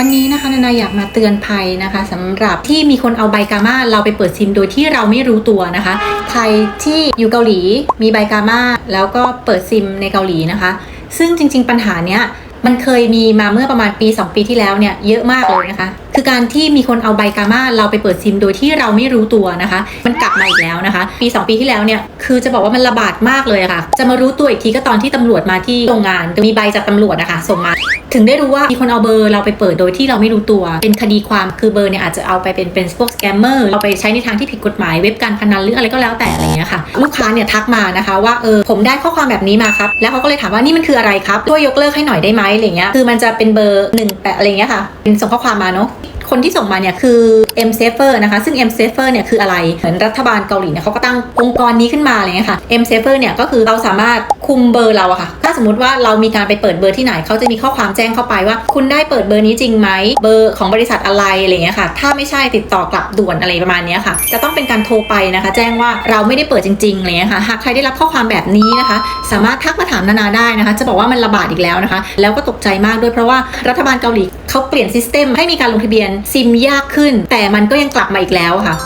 วันนี้นะคะนานาอยากมาเตือนภัยนะคะสำหรับที่มีคนเอาใบกามาเราไปเปิดซิมโดยที่เราไม่รู้ตัวนะคะ ใครที่อยู่เกาหลีมีใบกามาแล้วก็เปิดซิมในเกาหลีนะคะ ซึ่งจริง ๆ ปัญหาเนี้ย มันเคยมีมาเมื่อประมาณปี 2 ปีที่แล้วเนี่ยเยอะมากเลยนะคะ คือการที่มีคนเอาใบกามาเราไปเปิดซิมโดยที่เราไม่รู้ตัวนะคะ มันกลับมาอีกแล้วนะคะ ปี 2 ปีที่แล้วเนี่ยคือจะบอกว่ามันระบาดมากเลยะค่ะ จะมารู้ตัวอีกทีก็ตอนที่ตำรวจมาที่โรงงานมีใบจากตำรวจนะคะส่งมาถึงได้รู้ว่ามีคนเอาเบอร์เราไปเปิดโดยที่เราไม่รู้ตัว เป็นคดีความคือเบอร์เนี่ยอาจจะเอาไปเป็นเป็นพวกสแกมเมอร์เอาไปใช้ในทางที่ผิดกฎหมายเว็บการพนันหรืออะไรก็แล้วแต่อะไรเงี้ยค่ะลูกค้าเนี่ยทักมานะคะว่าเออผมได้ข้อความแบบนี้มาครับแล้วเขาก็เลยถามว่านี่มันคืออะไรครับช่วยยกเลิกให้หน่อยได้ไหมอะไรเงี้ยคือมันจะเป็นเบอร์หนึ่งแปดอะไรเงี้ยค่ะเป็นส่งข้อความมาเนาะ คนที่ส่งมาเนี่ยคือ M Safer นะคะซึ่ง M Safer เนี่ยคืออะไรเหมือนรัฐบาลเกาหลีเนี่ยเขาก็ตั้งองค์กรนี้ขึ้นมาอะไรเงี้ยค่ะ M Safer เนี่ยก็คือเราสามารถคุมเบอร์เราอะค่ะ ถ้าสมมติว่าเรามีการไปเปิดเบอร์ที่ไหนเขาจะมีข้อความแจ้งเข้าไปว่า คุณได้เปิดเบอร์นี้จริงไหมเบอร์ของบริษัทอะไรอะไรเงี้ยค่ะ ถ้าไม่ใช่ติดต่อกลับด่วนอะไรประมาณนี้ค่ะ จะต้องเป็นการโทรไปนะคะ แจ้งว่าเราไม่ได้เปิดจริงๆอะไรเงี้ยค่ะหากใครได้รับข้อความแบบนี้นะคะ สามารถทักมาถามนานาได้นะคะ จะบอกว่ามันระบาดอีกแล้วนะคะ แล้วก็ตกใจมากด้วยเพราะว่ารัฐบาลเกาหลีเขาเปลี่ยนซิสเต็มให้มีการลงทะเบียนซิมยากขึ้น แต่มันก็ยังกลับมาอีกแล้วค่ะ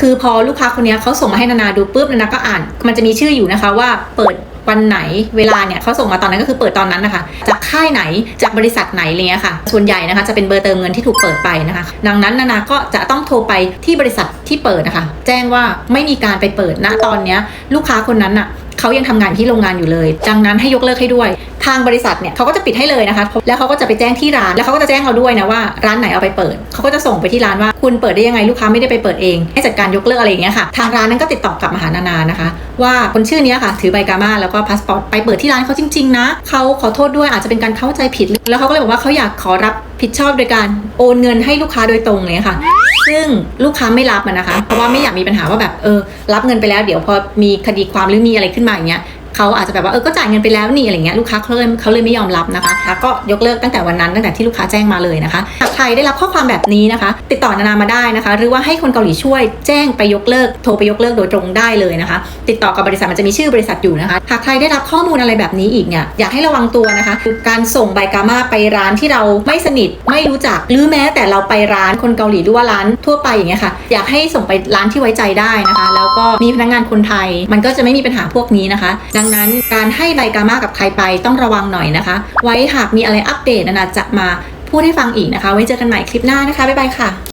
คือพอลูกค้าคนนี้เขาส่งมาให้นานาดูปุ๊บนานาก็อ่าน มันจะมีชื่ออยู่นะคะว่าเปิดวันไหนเวลาเนี่ยเขาส่งมาตอนนั้นก็คือเปิดตอนนั้นนะคะ จากค่ายไหนจากบริษัทไหนอะไรเงี้ยค่ะ ส่วนใหญ่นะคะจะเป็นเบอร์เติมเงินที่ถูกเปิดไปนะคะ ดังนั้นนานาก็จะต้องโทรไปที่บริษัทที่เปิดนะคะ แจ้งว่าไม่มีการไปเปิดณตอนเนี้ยลูกค้าคนนั้นอะ เขายังทำงานที่โรงงานอยู่เลย ดังนั้นให้ยกเลิกให้ด้วย ทางบริษัทเนี่ยเขาก็จะปิดให้เลยนะคะ แล้วเขาก็จะไปแจ้งที่ร้าน แล้วเขาก็จะแจ้งเราด้วยนะว่าร้านไหนเอาไปเปิด เขาก็จะส่งไปที่ร้านว่าคุณเปิดได้ยังไงลูกค้าไม่ได้ไปเปิดเอง ให้จัดการยกเลิกอะไรอย่างเงี้ยค่ะ ทางร้านนั้นก็ติดต่อกลับมาหานานานะคะ ว่าคนชื่อนี้ค่ะ ถือใบกามาแล้วก็พาสปอร์ตไปเปิดที่ร้านเขาจริงๆนะเขาขอโทษด้วยอาจจะเป็นการเข้าใจผิด แล้วเขาก็เลยบอกว่าเขาอยากขอรับผิดชอบโดยการโอนเงินให้ลูกค้าโดยตรงเลยค่ะ ซึ่งลูกค้าไม่รับนะคะ เพราะว่าไม่อยากมีปัญหาว่าแบบเออรับเงินไปแล้วเดี๋ยวพอมีคดีความหรือมีอะไรขึ้นมาอย่างเงี้ย เขาอาจจะแบบว่าเออก็จ่ายเงินไปแล้วนี่อะไรเงี้ยลูกค้าเขาเลยเขาเลยไม่ยอมรับนะคะแล้วก็ยกเลิกตั้งแต่วันนั้นตั้งแต่ที่ลูกค้าแจ้งมาเลยนะคะหากใครได้รับข้อความแบบนี้นะคะ ติดต่อนานามาได้นะคะ หรือว่าให้คนเกาหลีช่วยแจ้งไปยกเลิกโทรไปยกเลิกโดยตรงได้เลยนะคะ ติดต่อกับบริษัทมันจะมีชื่อบริษัทอยู่นะคะหากใครได้รับข้อมูลอะไรแบบนี้อีกเนี่ยอยากให้ระวังตัวนะคะคือการส่งใบกามาไปร้านที่เราไม่สนิทไม่รู้จักหรือแม้แต่เราไปร้านคนเกาหลีหรือว่าร้านทั่วไปอย่างเงี้ยค่ะอยากให้ส่งไปร้านที่ไว้ใจได้นะคะ แล้วก็มีพนักงานคนไทย มันก็จะไม่มีปัญหาพวกนี้นะคะดังนั้นการให้ใบกามากับใครไปต้องระวังหน่อยนะคะ ไว้หากมีอะไรอัปเดตนานาจะมาพูดให้ฟังอีกนะคะ ไว้เจอกันใหม่คลิปหน้านะคะ บ๊ายบายค่ะ